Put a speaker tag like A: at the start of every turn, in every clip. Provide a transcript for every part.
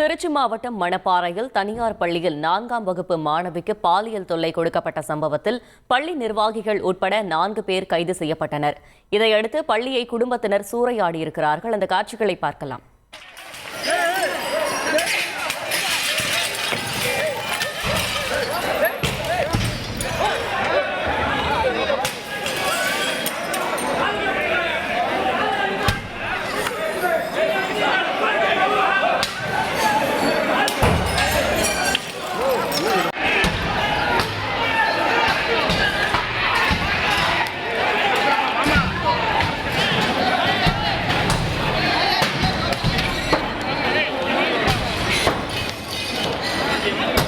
A: திருச்சி மாவட்டம் மணப்பாறையில் தனியார் பள்ளியில் நான்காம் வகுப்பு மாணவிக்கு பாலியல் தொல்லை கொடுக்கப்பட்ட சம்பவத்தில் பள்ளி நிர்வாகிகள் உட்பட நான்கு பேர் கைது செய்யப்பட்டனர். இதையடுத்து பள்ளியை குடும்பத்தினர் சூறையாடியிருக்கிறார்கள். அந்த காட்சிகளை பார்க்கலாம்.
B: Thank you.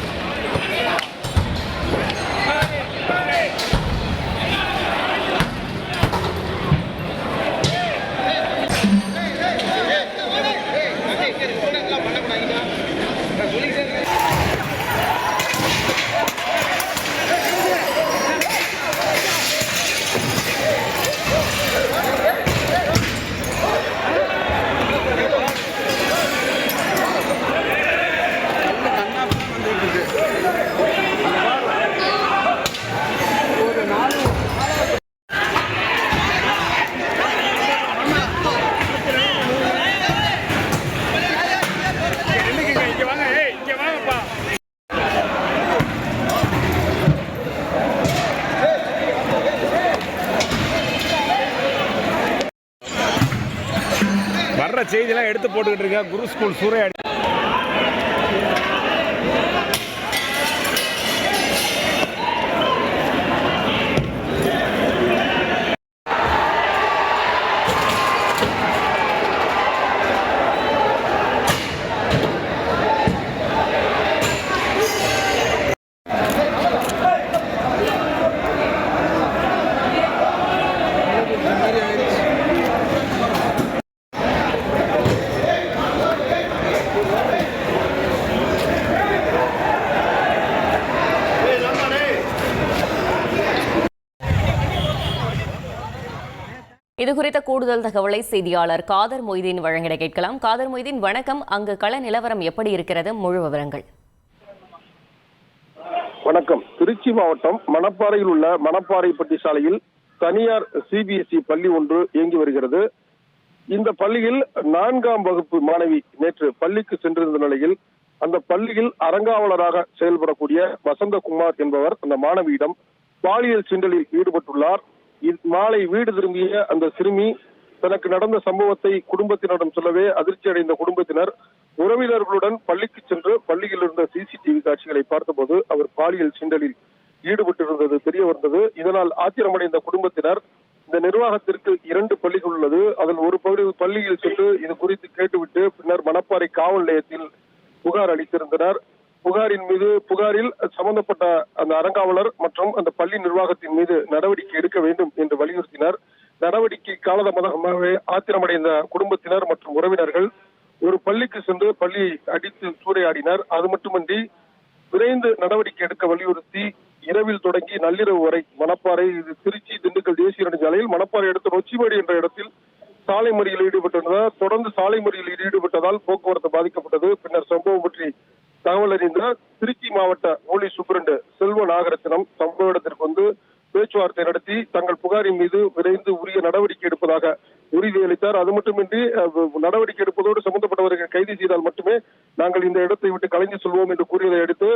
B: வர்ற செய்தியெல்லாம் எடுத்து போட்டுக்கிட்டு இருக்க குரு ஸ்கூல் சூறையாடி.
A: இது குறித்த கூடுதல் தகவலை செய்தியாளர் காதர் மொய்தீன் வழங்கிட கேட்கலாம். காதர் மொய்தீன் வணக்கம். அங்கு கள நிலவரம் எப்படி இருக்கிறது? முழு விவரங்கள்.
C: வணக்கம். திருச்சி மாவட்டம் மணப்பாறையில் உள்ள மணப்பாறைப்பட்டி சாலையில் தனியார் சிபிஎஸ்இ பள்ளி ஒன்று இயங்கி வருகிறது. இந்த பள்ளியில் நான்காம் வகுப்பு மாணவி நேற்று பள்ளிக்கு சென்றிருந்த நிலையில் அந்த பள்ளியில் அறங்காவலராக செயல்படக்கூடிய வசந்தகுமார் என்பவர் அந்த மாணவியிடம் பாலியல் சிண்டலில் ஈடுபட்டுள்ளார். மாலை வீடு திரும்பிய அந்த சிறுமி தனக்கு நடந்த சம்பவத்தை குடும்பத்தினரிடம் சொல்லவே அதிர்ச்சி அடைந்த குடும்பத்தினர் உறவினர்களுடன் பள்ளிக்கு சென்று பள்ளியில் இருந்த சிசிடிவி காட்சிகளை பார்த்தபோது அவர் பாலியல் சிண்டலில் ஈடுபட்டிருந்தது தெரிய வந்தது. இதனால் ஆத்திரமடைந்த குடும்பத்தினர் இந்த நிர்வாகத்திற்கு இரண்டு பள்ளிகள் உள்ளது. அதில் ஒரு பகுதி பள்ளியில் சென்று இது குறித்து கேட்டுவிட்டு பின்னர் மணப்பாறை காவல் நிலையத்தில் புகார் அளித்திருந்தனர். புகாரின் மீது புகாரில் சம்பந்தப்பட்ட அந்த அறங்காவலர் மற்றும் அந்த பள்ளி நிர்வாகத்தின் மீது நடவடிக்கை எடுக்க வேண்டும் என்று வலியுறுத்தினர். நடவடிக்கை காலதாமதமாகவே ஆத்திரமடைந்த குடும்பத்தினர் மற்றும் உறவினர்கள் ஒரு பள்ளிக்கு சென்று பள்ளியை அடித்து சூறையாடினர். அது மட்டுமின்றி விரைந்து நடவடிக்கை எடுக்க வலியுறுத்தி இரவில் தொடங்கி நள்ளிரவு வரை மணப்பாறை இது திருச்சி திண்டுக்கல் தேசிய நெடுஞ்சாலையில் மணப்பாறை அடுத்த நொச்சிமேடு என்ற இடத்தில் சாலை மறியலில் ஈடுபட்டிருந்தனர். தொடர்ந்து சாலை மறியலில் ஈடுபட்டதால் போக்குவரத்து பாதிக்கப்பட்டது. பின்னர் சம்பவம் பற்றி தகவல் அறிந்த திருச்சி மாவட்ட போலீஸ் சூப்பரண்டு செல்வ நாகரத்தினம் சம்பவ இடத்திற்கு வந்து பேச்சுவார்த்தை நடத்தி தங்கள் புகாரின் மீது விரைந்து உரிய நடவடிக்கை எடுப்பதாக உறுதியளித்தார் அது மட்டுமின்றி நடவடிக்கை எடுப்பதோடு சம்பந்தப்பட்டவர்கள் கைது செய்தால் மட்டுமே நாங்கள் இந்த இடத்தை விட்டு கலைந்து செல்வோம் என்று கூறியதை அடுத்து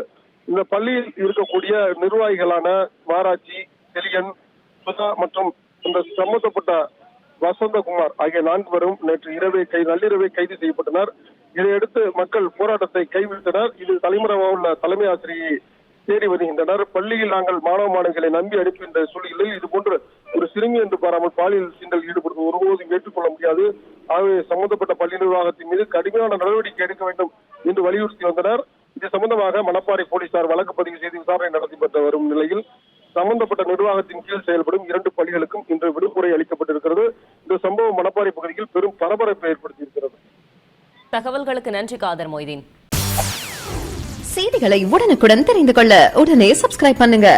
C: இந்த பள்ளியில் இருக்கக்கூடிய நிர்வாகிகளான மாராட்சி செலியன் சுதா மற்றும் இந்த சம்பந்தப்பட்ட வசந்தகுமார் ஆகிய நான்குவரும் நேற்று இரவே கை நள்ளிரவே கைது செய்யப்பட்டனர். இதையடுத்து மக்கள் போராட்டத்தை கைவிட்டனர். இது தலைமுறைவாக உள்ள தலைமை ஆசிரியை தேடி வருகின்றனர். பள்ளியில் நாங்கள் மாணவ மாணவிகளை நம்பி அனுப்புகின்ற சூழ்நிலையில் இது போன்று ஒரு சிறுமி என்று பாராமல் பாலியல் சீண்டல் ஈடுபடுவது ஒருபோதும் ஏற்றுக்கொள்ள முடியாது. ஆகவே சம்பந்தப்பட்ட பள்ளி நிர்வாகத்தின் மீது கடுமையான நடவடிக்கை எடுக்க வேண்டும் என்று வலியுறுத்தி வந்தனர். இது சம்பந்தமாக மணப்பாறை போலீசார் வழக்கு பதிவு செய்து விசாரணை நடத்தி பெற்று வரும் நிலையில் சம்பந்தப்பட்ட நிர்வாகத்தின் கீழ் செயல்படும் இரண்டு பள்ளிகளுக்கும் இன்று விடுமுறை அளிக்கப்பட்டிருக்கிறது. இந்த சம்பவம் மணப்பாறை பகுதியில் பெரும் பரபரப்பை ஏற்படுத்தியிருக்கிறது.
A: தகவல்களுக்கு நன்றி காதர் மொய்தீன்.
D: செய்திகளை உடனுக்குடன் தெரிந்து கொள்ள உடனே சப்ஸ்கிரைப் பண்ணுங்க.